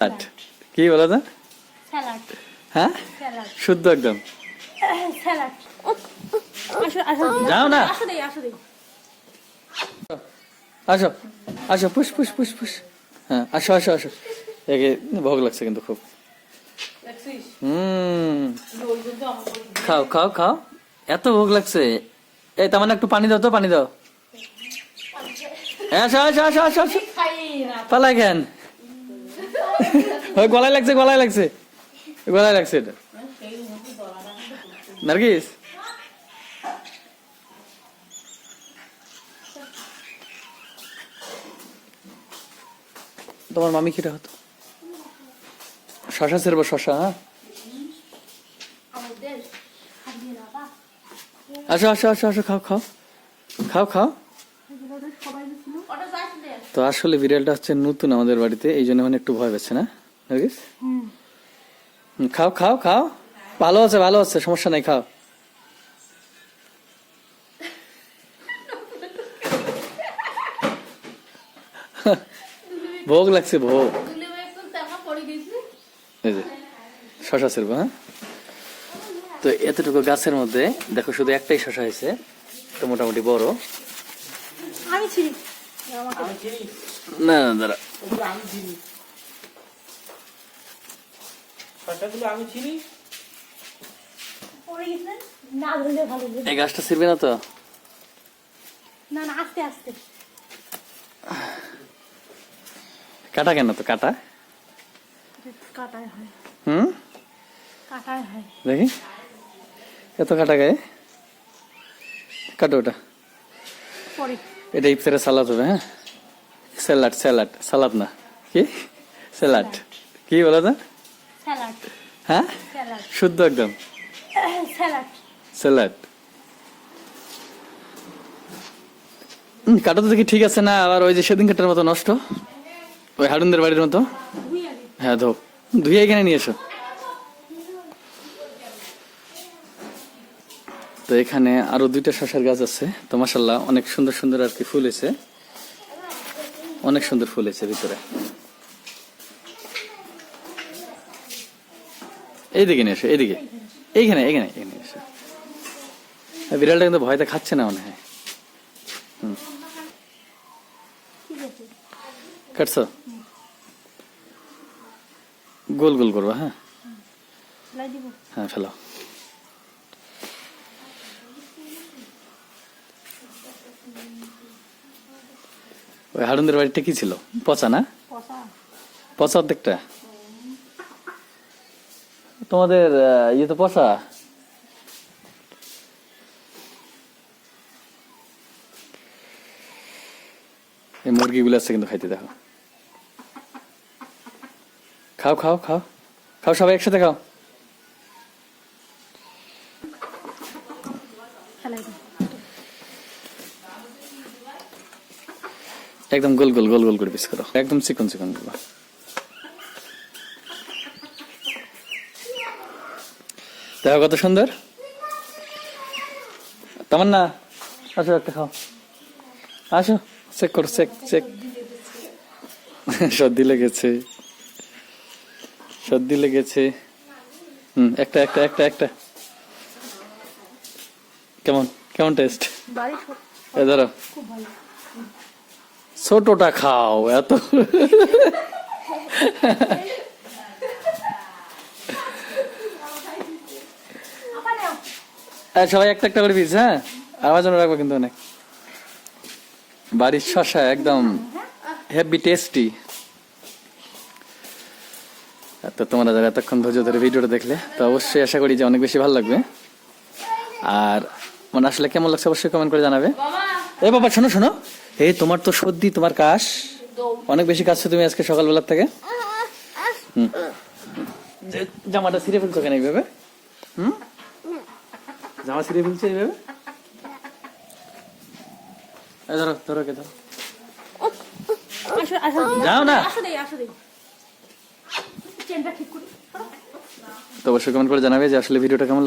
Salad. কি বলো তো? স্যালাড। হ্যাঁ? শুদ্ধ একদম। স্যালাড। যাও না। আসো আসো দেই। আসো আসো পুষ পুষ পুষ পুষ হ্যাঁ আসো আসো আসো। একে ভোগ লাগছে কিন্তু খুব। হুম। খাও খাও খাও। এত ভোগ লাগছে। এই তার মানে একটু পানি দাও তো পানি দাও। হ্যাঁ, আসো আসো আসো আসো আসো। পালাই কেন? গলায় লাগছে গলায় লাগছে। গলায় লাগছে এটা। নার্গিস? তোমার মামি কিটা হতো? শশা সেরবো শশা হ্যাঁ? আসো আসো আসো আসো, খাও খাও। খাও খাও। তো আসলে বিড়ালটা হচ্ছে নতুন আমাদের বাড়িতে, এই জন্য মানে একটু ভয় পাচ্ছে না? নার্গিস? খাও খাও খাও। ভালো আছে ভালো আছে, সমস্যা নাই, খাও। ভোগ লাগছে, ভোগ। শশা ছিলবো হ্যাঁ? তো এতটুকু গাছের মধ্যে, দেখো শুধু একটাই শশা হয়েছে, তো মোটামুটি বড়। আমি না না দাঁড়া। আমি চিনি শসাগুলো আমি চিনি পড়ে গেছে? না ধরলে ভালো হবে। এই গাছটা ছিড়বে না তো? না না আস্তে আস্তে। কাটা কেন তো কাটা? কাটায় হয়। হুম? কাটায় হয়। দেখি। এত কাটা গায়ে? কাটো ওটা। পরে। এটা ইফতারে সালাদ হবে হ্যাঁ? স্যালাড স্যালাড সালাদ না। কি? স্যালাড। কি বলো তো? হ্যাঁ? শুদ্ধ একদম। স্যালাড। কাটা তো দেখি ঠিক আছে না আবার ওই যে সেদিন কাটার মতো নষ্ট। ওই হারুনদের বাড়ির মতো। হ্যাঁ ধো। ধুয়ে এখানে নিয়ে এসো। তো এখানে আরও দুইটা শশার গাছ আছে। তো মাসাল্লাহ অনেক সুন্দর সুন্দর আর কি ফুল হয়েছে অনেক সুন্দর ফুল হয়েছে ভিতরে। এইদিকে নিয়ে এসো এইদিকে। এইখানে এইখানে এখানে এসো। বিড়ালটা কিন্তু ভয়তে খাচ্ছে না মনে হয়। আছে কাটছো? গোল গোল করবা হ্যাঁ? হ্যাঁ ফেলো। ওই হারুনদের বাড়িটা কি ছিল? পচা না? পচা। অর্ধেকটা? তোমাদের ইয়ে তো পচা। এই মুরগিগুলো আছে কিন্তু খাইতে দেখো। খাও খাও খাও। খাও সবাই একসাথে খাও। একদম গোল গোল গোল গোল করে পিস করো। একদম চিকন চিকন করো। দেখো কত সুন্দর। তেমন না আসো একটা খাও। আসো চেক করো চেক চেক সর্দি লেগেছে। সর্দি লেগেছে। হুম একটা একটা একটা একটা। কেমন কেমন টেস্ট এ ধরো। খুব ভালো। ছোটটা খাও, এত। সবাই একটা একটা করে পিস হ্যাঁ? আমার জন্য রাখব কিন্তু অনেক। বাড়ির শশা একদম হেভি টেস্টি তো তোমরা যারা এতক্ষণ ধৈর্য ধরে ভিডিওটা দেখলে, তো অবশ্যই আশা করি যে অনেক বেশি ভালো লাগবে। আর মানে আসলে কেমন লাগছে অবশ্যই কমেন্ট করে জানাবে। এ বাবা শোনো শোনো। এই তোমার তো সর্দি তোমার কাশ। অনেক বেশি কাশছো তুমি আজকে সকালবেলার থেকে। জামাটা ছিঁড়ে ফেলছো কেন এইভাবে? হুম? জামা ছিঁড়ে ফেলছো এইভাবে? এই ধরো ধরো কে ধরো। যাও না। তো অবশ্যই কমেন্ট করে জানাবে যে আসলে ভিডিওটা কেমন